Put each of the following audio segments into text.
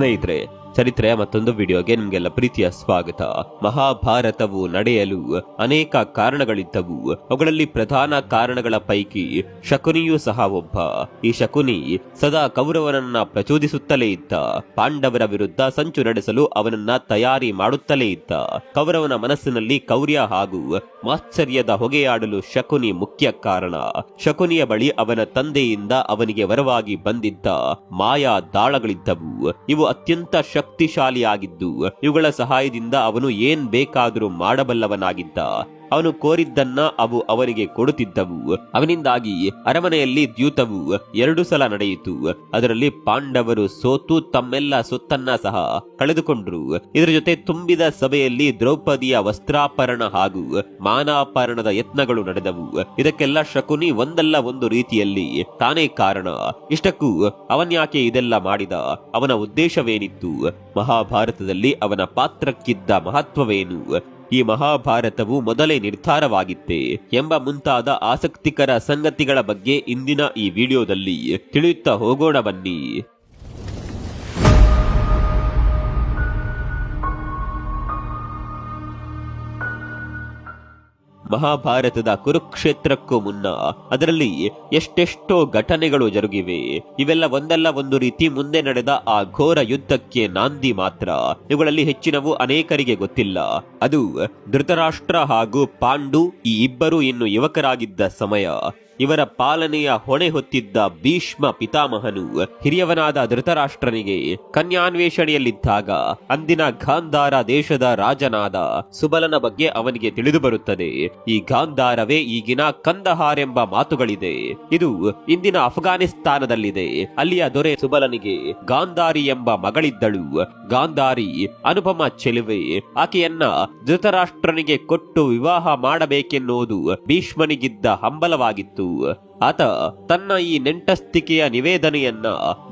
ಸ್ನೇಹಿತರೆ ಚರಿತ್ರೆಯ ಮತ್ತೊಂದು ವಿಡಿಯೋಗೆ ನಿಮಗೆಲ್ಲ ಪ್ರೀತಿಯ ಸ್ವಾಗತ. ಮಹಾಭಾರತವು ನಡೆಯಲು ಅನೇಕ ಕಾರಣಗಳಿದ್ದವು. ಅವುಗಳಲ್ಲಿ ಪ್ರಧಾನ ಕಾರಣಗಳ ಪೈಕಿ ಶಕುನಿಯೂ ಸಹ ಒಬ್ಬ. ಈ ಶಕುನಿ ಸದಾ ಕೌರವನನ್ನ ಪ್ರಚೋದಿಸುತ್ತಲೇ ಇದ್ದ. ಪಾಂಡವರ ವಿರುದ್ಧ ಸಂಚು ನಡೆಸಲು ಅವನನ್ನ ತಯಾರಿ ಮಾಡುತ್ತಲೇ ಇದ್ದ. ಕೌರವನ ಮನಸ್ಸಿನಲ್ಲಿ ಕೌರ್ಯ ಹಾಗೂ ಮಾಶ್ಚರ್ಯದ ಹೊಗೆಯಾಡಲು ಶಕುನಿ ಮುಖ್ಯ ಕಾರಣ. ಶಕುನಿಯ ಬಳಿ ಅವನ ತಂದೆಯಿಂದ ಅವನಿಗೆ ವರವಾಗಿ ಬಂದಿದ್ದ ಮಾಯಾ ದಾಳಗಳಿದ್ದವು. ಇವು ಅತ್ಯಂತ ಶಕ್ತಿಶಾಲಿಯಾಗಿದ್ದು ಇವುಗಳ ಸಹಾಯದಿಂದ ಅವನು ಏನ್ ಬೇಕಾದರೂ ಮಾಡಬಲ್ಲವನಾಗಿದ್ದ. ಅವನು ಕೋರಿದ್ದನ್ನ ಅವು ಅವನಿಗೆ ಕೊಡುತ್ತಿದ್ದವು. ಅವನಿಂದಾಗಿ ಅರಮನೆಯಲ್ಲಿ ದ್ಯೂತವು ಎರಡು ಸಲ ನಡೆಯಿತು. ಅದರಲ್ಲಿ ಪಾಂಡವರು ಸೋತು ತಮ್ಮೆಲ್ಲ ಸೊತ್ತನ್ನ ಸಹ ಕಳೆದುಕೊಂಡ್ರು. ಇದರ ಜೊತೆ ತುಂಬಿದ ಸಭೆಯಲ್ಲಿ ದ್ರೌಪದಿಯ ವಸ್ತ್ರಾಪರಣ ಹಾಗೂ ಮಾನಾಪರಣದ ಯತ್ನಗಳು ನಡೆದವು. ಇದಕ್ಕೆಲ್ಲ ಶಕುನಿ ಒಂದಲ್ಲ ಒಂದು ರೀತಿಯಲ್ಲಿ ತಾನೇ ಕಾರಣ. ಇಷ್ಟಕ್ಕೂ ಅವನ್ಯಾಕೆ ಇದೆಲ್ಲ ಮಾಡಿದ? ಅವನ ಉದ್ದೇಶವೇನಿತ್ತು? ಮಹಾಭಾರತದಲ್ಲಿ ಅವನ ಪಾತ್ರಕ್ಕಿದ್ದ ಮಹತ್ವವೇನು? ಈ ಮಹಾಭಾರತವು ಮೊದಲೇ ನಿರ್ಧಾರವಾಗಿತ್ತೆ ಎಂಬ ಮುಂತಾದ ಆಸಕ್ತಿಕರ ಸಂಗತಿಗಳ ಬಗ್ಗೆ ಇಂದಿನ ಈ ವಿಡಿಯೋದಲ್ಲಿ ತಿಳಿಯುತ್ತಾ ಹೋಗೋಣ ಬನ್ನಿ. ಮಹಾಭಾರತದ ಕುರುಕ್ಷೇತ್ರಕ್ಕೂ ಮುನ್ನ ಅದರಲ್ಲಿ ಎಷ್ಟೆಷ್ಟೋ ಘಟನೆಗಳು ಜರುಗಿವೆ. ಇವೆಲ್ಲ ಒಂದಲ್ಲ ಒಂದು ರೀತಿ ಮುಂದೆ ನಡೆದ ಆ ಘೋರ ಯುದ್ಧಕ್ಕೆ ನಾಂದಿ ಮಾತ್ರ. ಇವುಗಳಲ್ಲಿ ಹೆಚ್ಚಿನವು ಅನೇಕರಿಗೆ ಗೊತ್ತಿಲ್ಲ. ಅದು ಧೃತರಾಷ್ಟ್ರ ಹಾಗೂ ಪಾಂಡು ಈ ಇಬ್ಬರು ಇನ್ನು ಯುವಕರಾಗಿದ್ದ ಸಮಯ. ಇವರ ಪಾಲನೆಯ ಹೊಣೆ ಹೊತ್ತಿದ್ದ ಭೀಷ್ಮ ಪಿತಾಮಹನು ಹಿರಿಯವನಾದ ಧೃತರಾಷ್ಟ್ರನಿಗೆ ಕನ್ಯಾನ್ವೇಷಣೆಯಲ್ಲಿದ್ದಾಗ ಅಂದಿನ ಗಾಂಧಾರ ದೇಶದ ರಾಜನಾದ ಸುಬಲನ ಬಗ್ಗೆ ಅವನಿಗೆ ತಿಳಿದು ಬರುತ್ತದೆ. ಈ ಗಾಂಧಾರವೇ ಈಗಿನ ಕಂದಹಾರ್ ಎಂಬ ಮಾತುಗಳಿದೆ. ಇದು ಇಂದಿನ ಅಫ್ಘಾನಿಸ್ತಾನದಲ್ಲಿದೆ. ಅಲ್ಲಿಯ ದೊರೆ ಸುಬಲನಿಗೆ ಗಾಂಧಾರಿ ಎಂಬ ಮಗಳಿದ್ದಳು. ಗಾಂಧಾರಿ ಅನುಪಮ ಚೆಲುವೆ. ಆಕೆಯನ್ನ ಧೃತರಾಷ್ಟ್ರನಿಗೆ ಕೊಟ್ಟು ವಿವಾಹ ಮಾಡಬೇಕೆನ್ನುವುದು ಭೀಷ್ಮನಿಗಿದ್ದ ಹಂಬಲವಾಗಿತ್ತು. ಆತ ತನ್ನ ಈ ನೆಂಟಸ್ತಿಕೆಯ ನಿವೇದನೆಯನ್ನ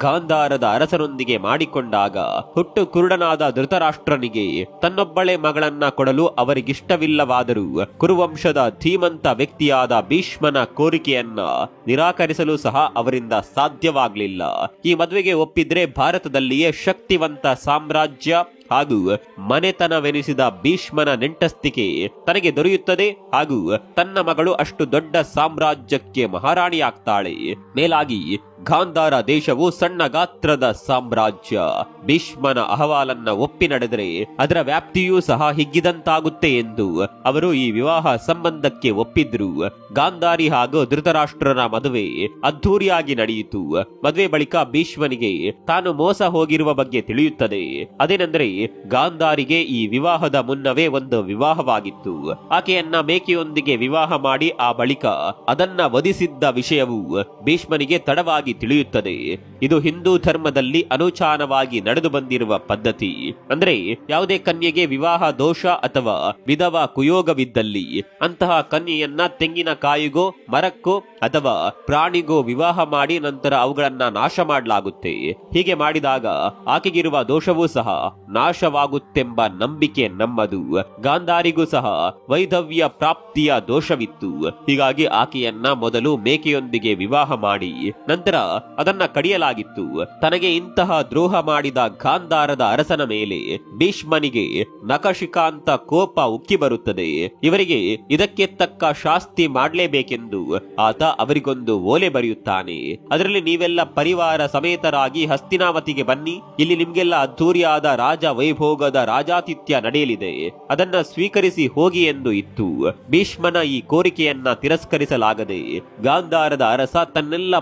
ಗಾಂಧಾರದ ಅರಸರೊಂದಿಗೆ ಮಾಡಿಕೊಂಡಾಗ ಹುಟ್ಟು ಕುರುಡನಾದ ಧೃತರಾಷ್ಟ್ರನಿಗೆ ತನ್ನೊಬ್ಬಳೆ ಮಗಳನ್ನ ಕೊಡಲು ಅವರಿಗಿಷ್ಟವಿಲ್ಲವಾದರೂ ಕುರುವಂಶದ ಧೀಮಂತ ವ್ಯಕ್ತಿಯಾದ ಭೀಷ್ಮನ ಕೋರಿಕೆಯನ್ನ ನಿರಾಕರಿಸಲು ಸಹ ಅವರಿಂದ ಸಾಧ್ಯವಾಗಲಿಲ್ಲ. ಈ ಮದುವೆಗೆ ಒಪ್ಪಿದ್ರೆ ಭಾರತದಲ್ಲಿಯೇ ಶಕ್ತಿವಂತ ಸಾಮ್ರಾಜ್ಯ ಹಾಗೂ ಮನೆತನವೆನಿಸಿದ ಭೀಷ್ಮನ ನೆಂಟಸ್ತಿಕೆ ತನಗೆ ದೊರೆಯುತ್ತದೆ ಹಾಗೂ ತನ್ನ ಮಗಳು ಅಷ್ಟು ದೊಡ್ಡ ಸಾಮ್ರಾಜ್ಯಕ್ಕೆ ಮಹಾರಾಣಿಯಾಗ್ತಾಳೆ. ಮೇಲಾಗಿ ಗಾಂಧಾರ ದೇಶವು ಸಣ್ಣ ಗಾತ್ರದ ಸಾಮ್ರಾಜ್ಯ. ಭೀಷ್ಮನ ಅಹವಾಲನ್ನ ಒಪ್ಪಿ ನಡೆದರೆ ಅದರ ವ್ಯಾಪ್ತಿಯೂ ಸಹ ಹಿಗ್ಗಿದಂತಾಗುತ್ತೆ ಎಂದು ಅವರು ಈ ವಿವಾಹ ಸಂಬಂಧಕ್ಕೆ ಒಪ್ಪಿದ್ರು. ಗಾಂಧಾರಿ ಹಾಗೂ ಧೃತರಾಷ್ಟ್ರನ ಮದುವೆ ಅದ್ಧೂರಿಯಾಗಿ ನಡೆಯಿತು. ಮದುವೆ ಬಳಿಕ ಭೀಷ್ಮನಿಗೆ ತಾನು ಮೋಸ ಹೋಗಿರುವ ಬಗ್ಗೆ ತಿಳಿಯುತ್ತದೆ. ಅದೇನೆಂದರೆ ಗಾಂಧಾರಿಗೆ ಈ ವಿವಾಹದ ಮುನ್ನವೇ ಒಂದು ವಿವಾಹವಾಗಿತ್ತು. ಆಕೆಯನ್ನ ಮೇಕೆಯೊಂದಿಗೆ ವಿವಾಹ ಮಾಡಿ ಆ ಬಳಿಕ ಅದನ್ನ ವಧಿಸಿದ್ದ ವಿಷಯವು ಭೀಷ್ಮನಿಗೆ ತಡವಾಗಿ ತಿಳಿಯುತ್ತದೆ. ಇದು ಹಿಂದೂ ಧರ್ಮದಲ್ಲಿ ಅನುಚಾನವಾಗಿ ನಡೆದು ಬಂದಿರುವ ಪದ್ಧತಿ. ಅಂದ್ರೆ ಯಾವುದೇ ಕನ್ಯೆಗೆ ವಿವಾಹ, ದೋಷ ಅಥವಾ ವಿಧವ ಕುಯೋಗವಿದ್ದಲ್ಲಿ ಅಂತಹ ಕನ್ಯೆಯನ್ನ ತೆಂಗಿನ ಕಾಯಿಗೋ, ಮರಕ್ಕೋ ಅಥವಾ ಪ್ರಾಣಿಗೋ ವಿವಾಹ ಮಾಡಿ ನಂತರ ಅವುಗಳನ್ನ ನಾಶ ಮಾಡಲಾಗುತ್ತೆ. ಹೀಗೆ ಮಾಡಿದಾಗ ಆಕೆಗಿರುವ ದೋಷವೂ ಸಹ ನಾಶವಾಗುತ್ತೆಂಬ ನಂಬಿಕೆ ನಮ್ಮದು. ಗಾಂಧಾರಿಗೂ ಸಹ ವೈಧವ್ಯ ಪ್ರಾಪ್ತಿಯ ದೋಷವಿತ್ತು. ಹೀಗಾಗಿ ಆಕೆಯನ್ನ ಮೊದಲು ಮೇಕೆಯೊಂದಿಗೆ ವಿವಾಹ ಮಾಡಿ, ನಂತರ ಅದನ್ನ ಕಡಿಯಲಾಗಿತ್ತು. ತನಗೆ ಇಂತಹ ದ್ರೋಹ ಮಾಡಿದ ಗಾಂಧಾರದ ಅರಸನ ಮೇಲೆ ಭೀಷ್ಮನಿಗೆ ನಖಶಿಕಾಂತ ಕೋಪ ಉಕ್ಕಿ ಬರುತ್ತದೆ. ಇವರಿಗೆ ಇದಕ್ಕೆ ತಕ್ಕ ಶಾಸ್ತಿ ಮಾಡಲೇಬೇಕೆಂದು ಆತ ಅವರಿಗೊಂದು ಓಲೆ ಬರೆಯುತ್ತಾನೆ. ಅದರಲ್ಲಿ ನೀವೆಲ್ಲ ಪರಿವಾರ ಸಮೇತರಾಗಿ ಹಸ್ತಿನಾವತಿಗೆ ಬನ್ನಿ. ಇಲ್ಲಿ ನಿಮ್ಗೆಲ್ಲ ಅದ್ಧೂರಿಯಾದ ರಾಜ ವೈಭೋಗದ ರಾಜಾತಿಥ್ಯ ನಡೆಯಲಿದೆ. ಅದನ್ನ ಸ್ವೀಕರಿಸಿ ಹೋಗಿ ಎಂದು ಇತ್ತು. ಭೀಷ್ಮನ ಈ ಕೋರಿಕೆಯನ್ನ ತಿರಸ್ಕರಿಸಲಾಗದೆ ಗಾಂಧಾರದ ಅರಸ ತನ್ನೆಲ್ಲ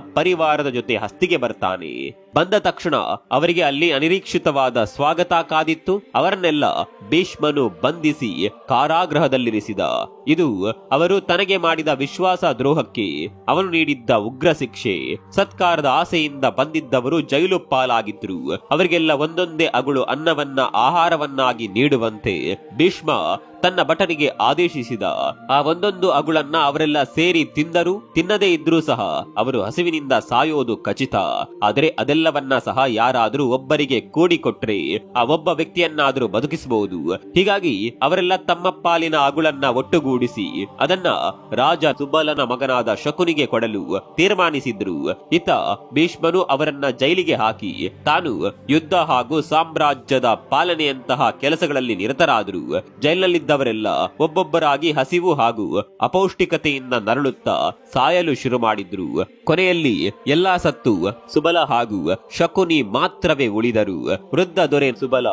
ಪರಿವಾರದ ಜೊತೆ ಹಸ್ತಿಗೆ ಬರ್ತಾನೆ ಬಂದ ತಕ್ಷಣ ಅವರಿಗೆ ಅಲ್ಲಿ ಅನಿರೀಕ್ಷಿತವಾದ ಸ್ವಾಗತ ಕಾದಿತ್ತು. ಅವರನ್ನೆಲ್ಲ ಭೀಷ್ಮನು ಬಂಧಿಸಿ ಕಾರಾಗೃಹದಲ್ಲಿರಿಸಿದ. ಇದು ಅವರು ತನಗೆ ಮಾಡಿದ ವಿಶ್ವಾಸ ದ್ರೋಹಕ್ಕೆ ಅವನು ನೀಡಿದ್ದ ಉಗ್ರ ಶಿಕ್ಷೆ. ಸತ್ಕಾರದ ಆಸೆಯಿಂದ ಬಂದಿದ್ದವರು ಜೈಲು ಪಾಲಾಗಿದ್ರು. ಅವರಿಗೆಲ್ಲ ಒಂದೊಂದೇ ಅಗುಳು ಅನ್ನವನ್ನ, ಆಹಾರವನ್ನಾಗಿ ನೀಡುವಂತೆ ಭೀಷ್ಮ ತನ್ನ ಭಟನಿಗೆ ಆದೇಶಿಸಿದ. ಆ ಒಂದೊಂದು ಅಗುಳನ್ನ ಅವರೆಲ್ಲ ಸೇರಿ ತಿಂದರು, ತಿನ್ನದೇ ಇದ್ರೂ ಸಹ ಅವರು ಹಸಿವಿನಿಂದ ಸಾಯೋದು ಖಚಿತ. ಆದರೆ ಅದೆಲ್ಲ ಇದೆಲ್ಲವನ್ನ ಸಹ ಯಾರಾದರೂ ಒಬ್ಬರಿಗೆ ಕೂಡಿಕೊಟ್ರೆ ಆ ಒಬ್ಬ ವ್ಯಕ್ತಿಯನ್ನಾದರೂ ಬದುಕಿಸಬಹುದು. ಹೀಗಾಗಿ ಅವರೆಲ್ಲ ತಮ್ಮ ಪಾಲಿನ ಅಗುಳನ್ನ ಒಟ್ಟುಗೂಡಿಸಿ ಅದನ್ನ ರಾಜ ಸುಬಲನ ಮಗನಾದ ಶಕುನಿಗೆ ಕೊಡಲು ತೀರ್ಮಾನಿಸಿದ್ರು. ಇತ ಭೀಷ್ಮನು ಅವರನ್ನ ಜೈಲಿಗೆ ಹಾಕಿ ತಾನು ಯುದ್ಧ ಹಾಗೂ ಸಾಮ್ರಾಜ್ಯದ ಪಾಲನೆಯಂತಹ ಕೆಲಸಗಳಲ್ಲಿ ನಿರತರಾದರು. ಜೈಲಿನಲ್ಲಿದ್ದವರೆಲ್ಲ ಒಬ್ಬೊಬ್ಬರಾಗಿ ಹಸಿವು ಹಾಗೂ ಅಪೌಷ್ಟಿಕತೆಯಿಂದ ನರಳುತ್ತಾ ಸಾಯಲು ಶುರು ಮಾಡಿದ್ರು ಕೊನೆಯಲ್ಲಿ ಎಲ್ಲಾ ಸತ್ತು ಸುಬಲ ಹಾಗೂ ಶಕುನಿ ಮಾತ್ರವೇ ಉಳಿದರು. ವೃದ್ಧ ದೊರೆ ಸುಬಲ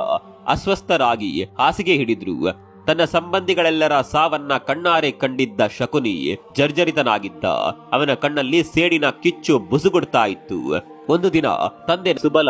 ಅಸ್ವಸ್ಥರಾಗಿ ಹಾಸಿಗೆ ಹಿಡಿದ್ರು. ತನ್ನ ಸಂಬಂಧಿಗಳೆಲ್ಲರ ಸಾವನ್ನ ಕಣ್ಣಾರೆ ಕಂಡಿದ್ದ ಶಕುನಿ ಜರ್ಜರಿತನಾಗಿದ್ದ. ಅವನ ಕಣ್ಣಲ್ಲಿ ಸೇಡಿನ ಕಿಚ್ಚು ಬುಸುಗುಡ್ತಾ ಇತ್ತು. ಒಂದು ದಿನ ತಂದೆ ಸುಬಲ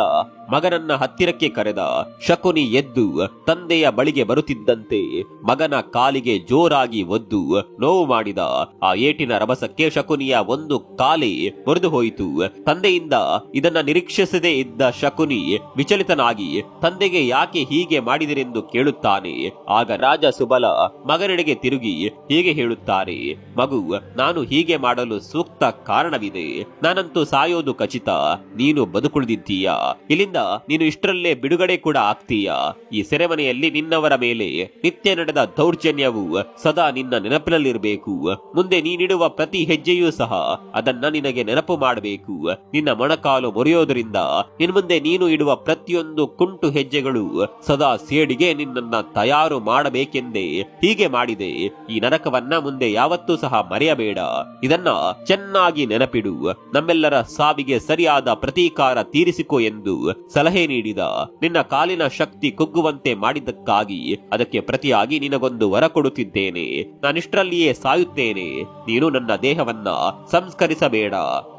ಮಗನನ್ನ ಹತ್ತಿರಕ್ಕೆ ಕರೆದ ಶಕುನಿ ಎದ್ದು ತಂದೆಯ ಬಳಿಗೆ ಬರುತ್ತಿದ್ದಂತೆ ಮಗನ ಕಾಲಿಗೆ ಜೋರಾಗಿ ಒದ್ದು ನೋವು ಮಾಡಿದ. ಆ ಏಟಿನ ರಭಸಕ್ಕೆ ಶಕುನಿಯ ಒಂದು ಕಾಲಿ ಮುರಿದು ಹೋಯಿತು ತಂದೆಯಿಂದ ಇದನ್ನ ನಿರೀಕ್ಷಿಸದೇ ಇದ್ದ ಶಕುನಿ ವಿಚಲಿತನಾಗಿ ತಂದೆಗೆ ಯಾಕೆ ಹೀಗೆ ಮಾಡಿದಿರೆಂದು ಕೇಳುತ್ತಾನೆ. ಆಗ ರಾಜ ಸುಬಲ ಮಗನೆಡೆಗೆ ತಿರುಗಿ ಹೀಗೆ ಹೇಳುತ್ತಾರೆ, ಮಗು, ನಾನು ಹೀಗೆ ಮಾಡಲು ಸೂಕ್ತ ಕಾರಣವಿದೆ. ನಾನಂತೂ ಸಾಯೋದು ಖಚಿತ. ನೀನು ಬದುಕುಳಿದಿದ್ದೀಯಾ? ಇಲ್ಲಿಂದ ನೀನು ಇಷ್ಟರಲ್ಲೇ ಬಿಡುಗಡೆ ಕೂಡ ಆಗ್ತೀಯ? ಈ ಸೆರೆಮನೆಯಲ್ಲಿ ನಿನ್ನವರ ಮೇಲೆ ನಿತ್ಯ ನಡೆದ ದೌರ್ಜನ್ಯವು ಸದಾ ನಿನ್ನ ನೆನಪಿನಲ್ಲಿರಬೇಕು. ಮುಂದೆ ನೀನಿಡುವ ಪ್ರತಿ ಹೆಜ್ಜೆಯೂ ಸಹ ಅದನ್ನ ನಿನಗೆ ನೆನಪು ಮಾಡಬೇಕು. ನಿನ್ನ ಮೊಣಕಾಲು ಮುರಿಯೋದರಿಂದ ಇನ್ ಮುಂದೆ ನೀನು ಇಡುವ ಪ್ರತಿಯೊಂದು ಕುಂಟು ಹೆಜ್ಜೆಗಳು ಸದಾ ಸೇಡಿಗೆ ನಿನ್ನನ್ನ ತಯಾರು ಮಾಡಬೇಕೆಂದೇ ಹೀಗೆ ಮಾಡಿದೆ. ಈ ನರಕವನ್ನ ಮುಂದೆ ಯಾವತ್ತೂ ಸಹ ಮರೆಯಬೇಡ. ಇದನ್ನ ಚೆನ್ನಾಗಿ ನೆನಪಿಡು. ನಮ್ಮೆಲ್ಲರ ಸಾವಿಗೆ ಸರಿಯಾದ ಪ್ರತೀಕಾರ ತೀರಿಸಿಕೊ ಎಂದು ಸಲಹೆ ನೀಡಿದ, ನಿನ್ನ ಕಾಲಿನ ಶಕ್ತಿ ಕುಗ್ಗುವಂತೆ ಮಾಡಿದ್ದಕ್ಕಾಗಿ ಅದಕ್ಕೆ ಪ್ರತಿಯಾಗಿ ನಿನಗೊಂದು ವರ ಕೊಡುತ್ತಿದ್ದೇನೆ. ನಾನಿಷ್ಟರಲ್ಲಿಯೇ ಸಾಯುತ್ತೇನೆ. ನೀನು ನನ್ನ ದೇಹವನ್ನ ಸಂಸ್ಕರಿಸಬೇಡ.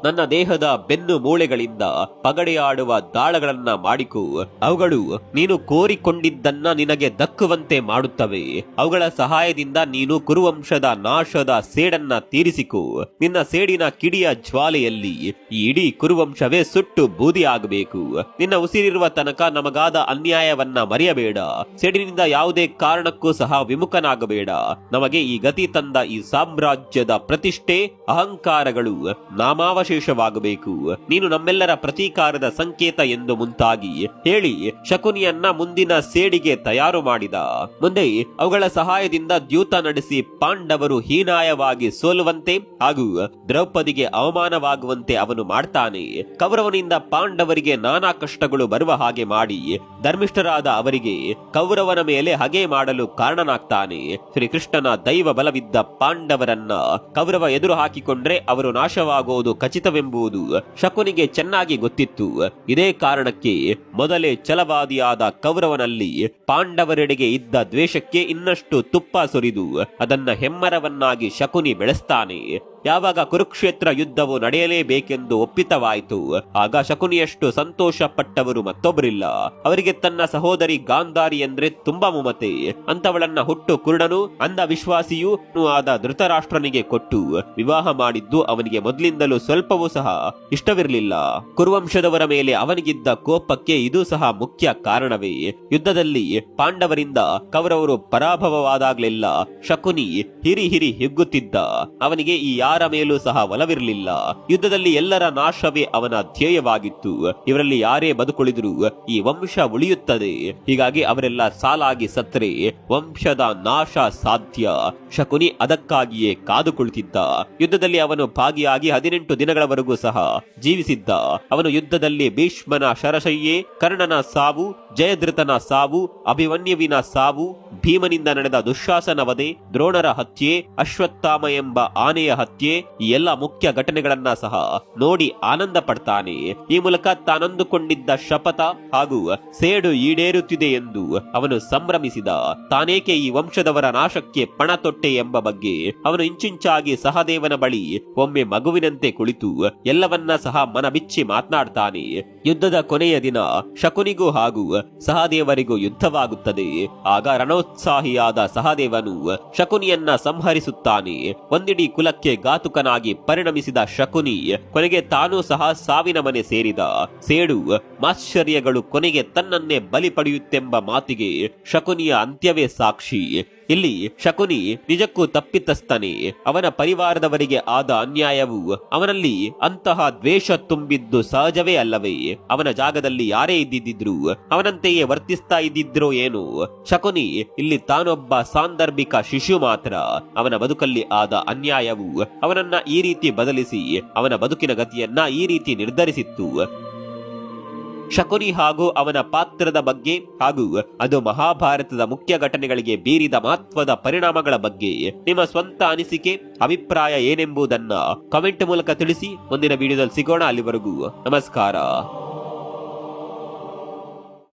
ನನ್ನ ದೇಹದ ಬೆನ್ನು ಮೂಳೆಗಳಿಂದ ಪಗಡೆಯಾಡುವ ದಾಳಗಳನ್ನ ಮಾಡಿಕೊ. ಅವುಗಳು ನೀನು ಕೋರಿಕೊಂಡಿದ್ದನ್ನ ನಿನಗೆ ದಕ್ಕುವಂತೆ ಮಾಡುತ್ತವೆ. ಅವುಗಳ ಸಹಾಯದಿಂದ ನೀನು ಕುರುವಂಶದ ನಾಶದ ಸೇಡನ್ನ ತೀರಿಸಿಕೊ. ನಿನ್ನ ಸೇಡಿನ ಕಿಡಿಯ ಜ್ವಾಲೆಯಲ್ಲಿ ಈ ಇಡೀ ಕುರುವಂಶವೇ ಸುಟ್ಟು ಬೂದಿಯಾಗಬೇಕು. ನಿನ್ನ ಉಸಿರಿರುವ ತನಕ ನಮಗಾದ ಅನ್ಯಾಯವನ್ನ ಮರೆಯಬೇಡ. ಸೇಡಿನಿಂದ ಯಾವುದೇ ಕಾರಣಕ್ಕೂ ಸಹ ವಿಮುಖನಾಗಬೇಡ. ನಮಗೆ ಈ ಗತಿ ತಂದ ಈ ಸಾಮ್ರಾಜ್ಯದ ಪ್ರತಿಷ್ಠೆ, ಅಹಂಕಾರಗಳು ನಾಮಾವಶೇಷವಾಗಬೇಕು. ನೀನು ನಮ್ಮೆಲ್ಲರ ಪ್ರತೀಕಾರದ ಸಂಕೇತ ಎಂದು ಮುಂತಾಗಿ ಹೇಳಿ ಶಕುನಿಯನ್ನ ಮುಂದಿನ ಸೇಡಿಗೆ ತಯಾರು ಮಾಡಿದ. ಮುಂದೆ ಅವುಗಳ ಸಹಾಯದಿಂದ ದ್ಯೂತ ನಡೆಸಿ ಪಾಂಡವರು ಹೀನಾಯವಾಗಿ ಸೋಲುವಂತೆ ಹಾಗೂ ದ್ರೌಪದಿಗೆ ಅವಮಾನವಾಗುವಂತೆ ಅವನು ಮಾಡ್ತಾನೆ. ಕೌರವನಿಂದ ಪಾಂಡವರಿಗೆ ನಾನಾ ಬರುವ ಹಾಗೆ ಮಾಡಿ ಧರ್ಮಿಷ್ಠರಾದ ಅವರಿಗೆ ಕೌರವನ ಮೇಲೆ ಹಗೆ ಮಾಡಲು ಕಾರಣನಾಗ್ತಾನೆ. ಶ್ರೀಕೃಷ್ಣನ ದೈವ ಬಲವಿದ್ದ ಪಾಂಡವರನ್ನ ಕೌರವ ಎದುರು ಹಾಕಿಕೊಂಡ್ರೆ ಅವರು ನಾಶವಾಗುವುದು ಖಚಿತವೆಂಬುದು ಶಕುನಿಗೆ ಚೆನ್ನಾಗಿ ಗೊತ್ತಿತ್ತು. ಇದೇ ಕಾರಣಕ್ಕೆ ಮೊದಲೇ ಛಲವಾದಿಯಾದ ಕೌರವನಲ್ಲಿ ಪಾಂಡವರೆಡೆಗೆ ಇದ್ದ ದ್ವೇಷಕ್ಕೆ ಇನ್ನಷ್ಟು ತುಪ್ಪ ಸುರಿದು ಅದನ್ನ ಹೆಮ್ಮರವನ್ನಾಗಿ ಶಕುನಿ ಬೆಳೆಸ್ತಾನೆ. ಯಾವಾಗ ಕುರುಕ್ಷೇತ್ರ ಯುದ್ಧವು ನಡೆಯಲೇಬೇಕೆಂದು ಒಪ್ಪಿತವಾಯಿತು. ಆಗ ಶಕುನಿಯಷ್ಟು ಸಂತೋಷ ಪಟ್ಟವರು ಮತ್ತೊಬ್ಬರಿಲ್ಲ. ಅವರಿಗೆ ತನ್ನ ಸಹೋದರಿ ಗಾಂಧಾರಿ ಅಂದ್ರೆ ತುಂಬಾ ಮುಮತೆ. ಅಂತವಳನ್ನ ಹುಟ್ಟು ಕುರುಡನು, ಅಂಧ ವಿಶ್ವಾಸಿಯೂ ಆದ ಧೃತರಾಷ್ಟ್ರನಿಗೆ ಕೊಟ್ಟು ವಿವಾಹ ಮಾಡಿದ್ದು ಅವನಿಗೆ ಮೊದಲಿಂದಲೂ ಸ್ವಲ್ಪವೂ ಸಹ ಇಷ್ಟವಿರಲಿಲ್ಲ. ಕುರುವಂಶದವರ ಮೇಲೆ ಅವನಿಗಿದ್ದ ಕೋಪಕ್ಕೆ ಇದು ಸಹ ಮುಖ್ಯ ಕಾರಣವೇ. ಯುದ್ಧದಲ್ಲಿ ಪಾಂಡವರಿಂದ ಕೌರವರು ಪರಾಭವವಾದಾಗ್ಲೆಲ್ಲ ಶಕುನಿ ಹಿರಿ ಹಿರಿ ಹಿಗ್ಗುತ್ತಿದ್ದ. ಅವನಿಗೆ ಈ ಯಾರ ಮೇಲೂ ಸಹ ಒಲವಿರಲಿಲ್ಲ. ಯುದ್ಧದಲ್ಲಿ ಎಲ್ಲರ ನಾಶವೇ ಅವನ ಧ್ಯೇಯವಾಗಿತ್ತು. ಇವರಲ್ಲಿ ಯಾರೇ ಬದುಕುಳಿದ್ರು ಈ ವಂಶ ಉಳಿಯುತ್ತದೆ. ಹೀಗಾಗಿ ಅವರೆಲ್ಲ ಸಾಲಾಗಿ ಸತ್ತರೆ. ವಂಶದ ನಾಶ ಸಾಧ್ಯ. ಶಕುನಿ ಅದಕ್ಕಾಗಿಯೇ ಕಾದು ಕುಳಿತಿದ್ದ ಯುದ್ಧದಲ್ಲಿ ಅವನು ಭಾಗಿಯಾಗಿ ಹದಿನೆಂಟು ದಿನಗಳವರೆಗೂ ಸಹ ಜೀವಿಸಿದ್ದ. ಅವನು ಯುದ್ಧದಲ್ಲಿ ಭೀಷ್ಮನ ಶರಶಯ್ಯೆ, ಕರ್ಣನ ಸಾವು ಜಯಧೃತನ ಸಾವು ಅಭಿಮನ್ಯುವಿನ ಸಾವು, ಭೀಮನಿಂದ ನಡೆದ ದುಶ್ಯಾಸನ ವಧೆ ದ್ರೋಣರ ಹತ್ಯೆ, ಅಶ್ವತ್ಥಾಮ ಎಂಬ ಆನೆಯ ಹತ್ಯೆ ಎಲ್ಲ ಮುಖ್ಯ ಘಟನೆಗಳನ್ನ ಸಹ ನೋಡಿ ಆನಂದ ಪಡ್ತಾನೆ. ಈ ಮೂಲಕ ತಾನಂದುಕೊಂಡಿದ್ದ ಶಪಥ ಹಾಗೂ ಸೇಡು ಈಡೇರುತ್ತಿದೆ ಎಂದು ಅವನು ಸಂಭ್ರಮಿಸಿದ. ತಾನೇಕೆ ಈ ವಂಶದವರ ನಾಶಕ್ಕೆ ಪಣ ತೊಟ್ಟೆ ಎಂಬ ಬಗ್ಗೆ ಅವನು ಇಂಚಿಂಚಾಗಿ ಸಹದೇವನ ಬಳಿ ಒಮ್ಮೆ ಮಗುವಿನಂತೆ ಕುಳಿತು ಎಲ್ಲವನ್ನ ಸಹ ಮನಬಿಚ್ಚಿ ಮಾತನಾಡ್ತಾನೆ. ಯುದ್ಧದ ಕೊನೆಯ ದಿನ ಶಕುನಿಗೂ ಹಾಗೂ ಸಹದೇವರಿಗೂ ಯುದ್ಧವಾಗುತ್ತದೆ. ಆಗ ರಣೋತ್ಸಾಹಿಯಾದ ಸಹದೇವನು ಶಕುನಿಯನ್ನ ಸಂಹರಿಸುತ್ತಾನೆ. ಒಂದಿಡೀ ಕುಲಕ್ಕೆ ಘಾತುಕನಾಗಿ ಪರಿಣಮಿಸಿದ ಶಕುನಿ ಕೊನೆಗೆ ತಾನೂ ಸಹ ಸಾವಿನ ಮನೆ ಸೇರಿದ. ಸೇಡು, ಮಾಶ್ಚರ್ಯಗಳು ಕೊನೆಗೆ ತನ್ನನ್ನೇ ಬಲಿ ಪಡೆಯುತ್ತೆಂಬ ಮಾತಿಗೆ ಶಕುನಿಯ ಅಂತ್ಯವೇ ಸಾಕ್ಷಿ. ಇಲ್ಲಿ ಶಕುನಿ ನಿಜಕ್ಕೂ ತಪ್ಪಿತಸ್ಥನೇ. ಅವನ ಪರಿವಾರದವರಿಗೆ ಆದ ಅನ್ಯಾಯವು ಅವನಲ್ಲಿ ಅಂತಹ ದ್ವೇಷ ತುಂಬಿದ್ದು ಸಹಜವೇ ಅಲ್ಲವೇ. ಅವನ ಜಾಗದಲ್ಲಿ ಯಾರೇ ಇದ್ದಿದ್ರು ಅವನಂತೆಯೇ ವರ್ತಿಸ್ತಾ ಇದ್ದಿದ್ರೋ ಏನು. ಶಕುನಿ ಇಲ್ಲಿ ತಾನೊಬ್ಬ ಸಾಂದರ್ಭಿಕ ಶಿಶು ಮಾತ್ರ. ಅವನ ಬದುಕಲ್ಲಿ ಆದ ಅನ್ಯಾಯವು ಅವನನ್ನ ಈ ರೀತಿ ಬದಲಿಸಿ, ಅವನ ಬದುಕಿನ ಗತಿಯನ್ನ ಈ ರೀತಿ ನಿರ್ಧರಿಸಿತ್ತು. ಶಕುನಿ ಹಾಗೂ ಅವನ ಪಾತ್ರದ ಬಗ್ಗೆ ಹಾಗೂ ಅದು ಮಹಾಭಾರತದ ಮುಖ್ಯ ಘಟನೆಗಳಿಗೆ ಬೀರಿದ ಮಹತ್ವದ ಪರಿಣಾಮಗಳ ಬಗ್ಗೆ ನಿಮ್ಮ ಸ್ವಂತ ಅನಿಸಿಕೆ, ಅಭಿಪ್ರಾಯ ಏನೆಂಬುದನ್ನ ಕಮೆಂಟ್ ಮೂಲಕ ತಿಳಿಸಿ. ಮುಂದಿನ ವಿಡಿಯೋದಲ್ಲಿ ಸಿಗೋಣ ಅಲ್ಲಿವರೆಗೂ. ನಮಸ್ಕಾರ.